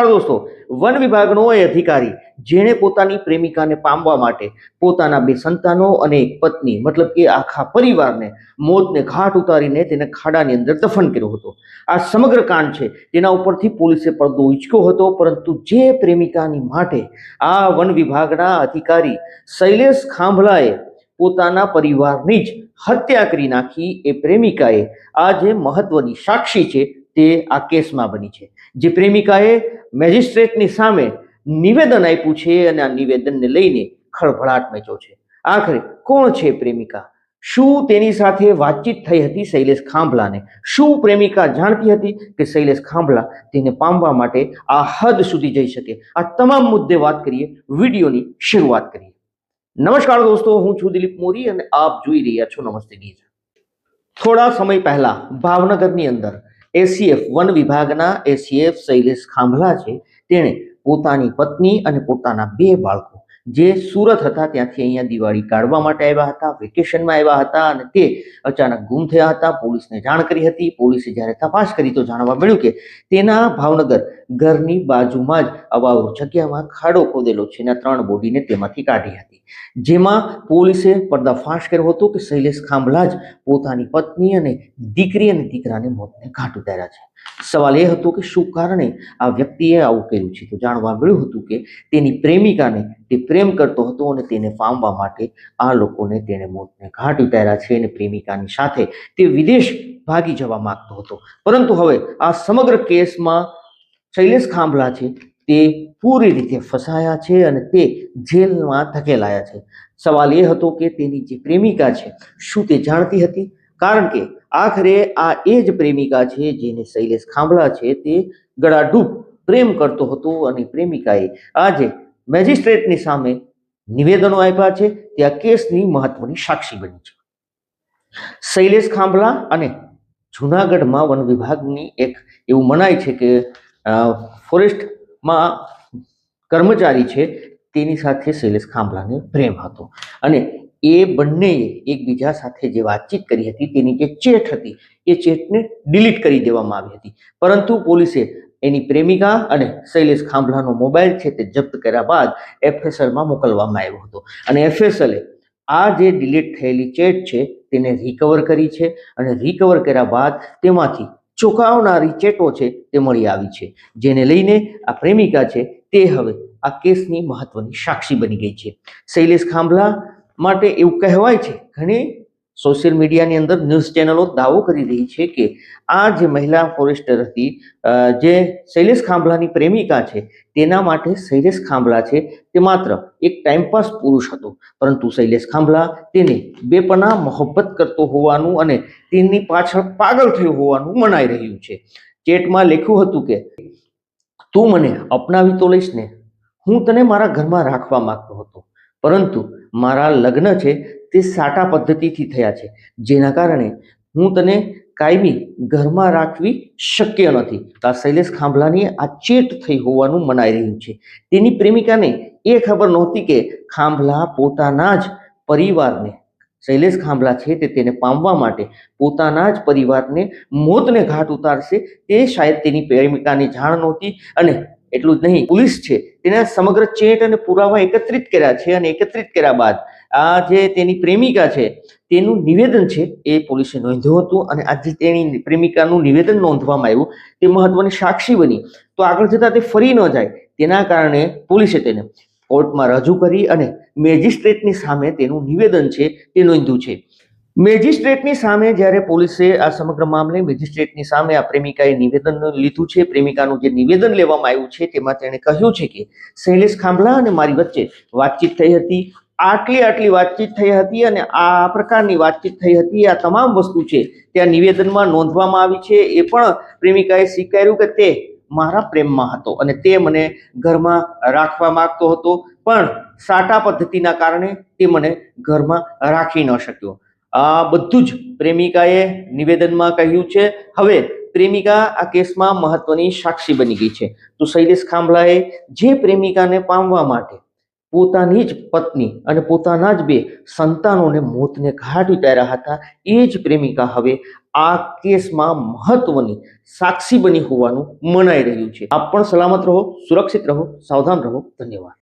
દોસ્તો, વન વિભાગનો એ અધિકારી, જેણે પોતાની પ્રેમિકાને પામવા માટે પોતાના બે સંતાનો અને એક પત્ની, મતલબ કે આખા પરિવારને મોતને ઘાટ ઉતારીને તેને ખાડાની અંદર દફન કર્યો હતો. આ સમગ્ર કાંડ છે, તેના ઉપરથી પોલીસે પડદો ઉંચક્યો હતો, પરંતુ જે પ્રેમિકાની માટે આ વન વિભાગના અધિકારી શૈલેષ ખાંભલાએ પોતાના પરિવારની જ હત્યા કરી નાખી, એ પ્રેમિકાએ આ જે મહત્વની સાક્ષી છે તે આ કેસમાં બની છે. જે પ્રેમિકાએ મેજિસ્ટ્રેટની સામે નિવેદન આપ્યું છે અને આ નિવેદનને લઈને ખળભળાટ મચ્યો છે. આખરે કોણ છે પ્રેમિકા? શું તેની સાથે વાતચીત થઈ હતી શૈલેષ ખાંભલાને? શું પ્રેમિકા જાણતી હતી કે શૈલેષ ખાંભલા તેને પામવા માટે આ હદ સુધી જઈ શકે? આ તમામ મુદ્દે વાત કરીએ, વિડીયોની શરૂઆત કરીએ. નમસ્કાર દોસ્તો, હું છું દિલીપ મોરી અને આપ જોઈ રહ્યા છો નમસ્તે ગીત. થોડા સમય પહેલા ભાવનગરની અંદર એસીએફ વન વિભાગના એસીએફ શૈલેષ ખાંભલા છે. તેણે પોતાની પત્ની અને પોતાના બે બાળકો જે સુરત હતા, ત્યાંથી અહીંયા દિવાળી કાઢવા માટે આવ્યા હતા, વેકેશનમાં આવ્યા હતા અને તે અચાનક ગુમ થયા હતા. પોલીસને જાણ કરી હતી. પોલીસે જ્યારે તપાસ કરી તો જાણવા મળ્યું કે તેના ભાવનગર ઘરની બાજુમાં જ અવાવરૂ જગ્યામાં ખાડો ખોદેલો છે એના ત્રણ બોડીને તેમાંથી કાઢી હતી. જેમાં પોલીસે પર્દાફાશ કર્યો હતો કે શૈલેષ ખાંભલા જ પોતાની પત્ની અને દીકરી અને દીકરાને મોતને ઘાટ ઉતાર્યા છે. સવાલ એ હતો કે શું કારણે આ વ્યક્તિએ આવું કર્યું છે? તો જાણવા મળ્યું હતું કે તેની પ્રેમિકાને તે પ્રેમ કરતો હતો અને તેને પામવા માટે આ લોકોને તેણે મોતને ઘાટ ઉતાર્યા છે અને પ્રેમિકાની સાથે તે વિદેશ ભાગી જવા માંગતો હતો. પરંતુ હવે આ સમગ્ર કેસમાં શૈલેષ ખાંભલા છે. તે પૂરી રીતે ફસાયા છે અને તે જેલમાં ધકેલાયા છે. સવાલ એ હતો કે તેની જે પ્રેમિકા છે, શું તે જાણતી હતી? કારણ કે આખરે આ એ જ પ્રેમિકા છે જેને શૈલેષ ખાંભલા છે તે ગળાડૂબ પ્રેમ કરતો હતો અને પ્રેમિકાએ આજે મેજિસ્ટ્રેટની સામે નિવેદનો આપ્યા છે તે આ કેસની મહત્વની સાક્ષી બની છે. શૈલેષ ખાંભલા અને જુનાગઢમાં વન વિભાગની એક એવું મનાય છે કે ફોરેસ્ટમાં કર્મચારી છે તેની સાથે શૈલેષ ખાંભલાને પ્રેમ હતો. અને એ બંનેએ એકબીજા સાથે જે વાતચીત કરી હતી તેની જે ચેટ હતી, એ ચેટને ડિલીટ કરી દેવામાં આવી હતી. પરંતુ પોલીસે એની પ્રેમિકા અને શૈલેષ ખાંભલાનો મોબાઈલ છે તે જપ્ત કર્યા બાદ એફએસએલમાં મોકલવામાં આવ્યો હતો. અને એફએસએલે આ જે ડિલીટ થયેલી ચેટ છે તેને રિકવર કરી છે અને રિકવર કર્યા બાદ તેમાંથી ચોંકાવનારી ચેટો છે તે મળી આવી છે. જેને લઈને આ પ્રેમિકા છે તે હવે આ કેસની મહત્વની સાક્ષી બની ગઈ છે. શૈલેષ ખાંભલા માટે એવું કહેવાય છે, ઘણી સોશિયલ મીડિયાની અંદર ન્યૂઝ ચેનલો દાવો કરી રહી છે કે આ જે મહિલા ફોરેસ્ટર હતી જે શૈલેષ ખાંભલાની પ્રેમિકા છે, તેના માટે શૈલેષ ખાંભલા છે, તે માત્ર એક ટાઈમપાસ પુરુષ હતો. પરંતુ શૈલેષ ખાંભલા તેને બેપના મોહબ્બત કરતો હોવાનું અને તેની પાછળ પાગલ થયો હોવાનું મનાઈ રહ્યું છે. ચેટમાં લખ્યું હતું કે, તું મને અપનાવી તો લઈશ ને, હું તને મારા ઘરમાં રાખવા માંગતો હતો. પરંતુ મારા લગ્ન છે તે સાટા પદ્ધતિથી થયા છે. જેના કારણે હું તને કાયમી ઘરમાં રાખવી શક્ય નથી. તો આ શૈલેષ ખાંભલાની આ ચેટ થઈ હોવાનું મનાઈ રહ્યું છે. તેની પ્રેમિકાને એ ખબર નહોતી કે ખાંભલા પોતાના જ પરિવારને, શૈલેષ ખાંભલા છે તે તેને પામવા માટે પોતાના જ પરિવારને મોતને ઘાટ ઉતારશે તે શાયદ તેની પ્રેમિકાની જાણ નહોતી અને એટલું જ નહીં, પોલીસ છે તેના સમગ્ર ચેટ અને પુરાવા એકત્રિત કર્યા છે અને એકત્રિત કર્યા બાદ આ જે તેની પ્રેમિકા છે, તેનું નિવેદન છે એ પોલીસે નોંધ્યું હતું અને આજે તેની પ્રેમિકાનું નિવેદન નોંધવામાં આવ્યું, તે મહત્વની સાક્ષી બની. તો આગળ જતાં તે ફરી ન જાય, તેના કારણે પોલીસે તેને કોર્ટમાં રજૂ કરી અને મેજિસ્ટ્રેટની સામે તેનું નિવેદન છે તે નોંધ્યું છે. મેજિસ્ટ્રેટની સામે જ્યારે પોલીસે આ સમગ્ર મામલે મેજિસ્ટ્રેટની સામે આ પ્રેમિકાએ નિવેદન લીધું છે, પ્રેમિકાનું જે નિવેદન લેવામાં આવ્યું છે તેમાં તેણે કહ્યું છે કે શૈલેષ ખાંભલા અને મારી વચ્ચે વાતચીત થઈ હતી. આટલી આટલી વાતચીત થઈ હતી અને આ પ્રકારની વાતચીત થઈ હતી. આ તમામ વસ્તુ છે ત્યાં નિવેદનમાં નોંધવામાં આવી છે. એ પણ પ્રેમિકાએ સ્વીકાર્યું કે તે મારા પ્રેમમાં હતો અને તે મને ઘરમાં રાખવા માગતો હતો, પણ સાટા પદ્ધતિના કારણે તે મને ઘરમાં રાખી ન શક્યો. આ બધું જ પ્રેમિકાએ નિવેદનમાં કહ્યું છે. હવે પ્રેમિકા આ કેસમાં મહત્વની સાક્ષી બની ગઈ છે. તો શૈલેષ ખાંભલાએ જે પ્રેમિકાને પામવા માટે પોતાની જ પત્ની અને પોતાના જ બે સંતાનોને મોતને ઘાટ ઉતાર્યા હતા. એ જ પ્રેમિકા હવે આ કેસમાં મહત્વની સાક્ષી બની હોવાનું મનાઈ રહ્યું છે. આપ પણ સલામત રહો, સુરક્ષિત રહો, સાવધાન રહો. ધન્યવાદ.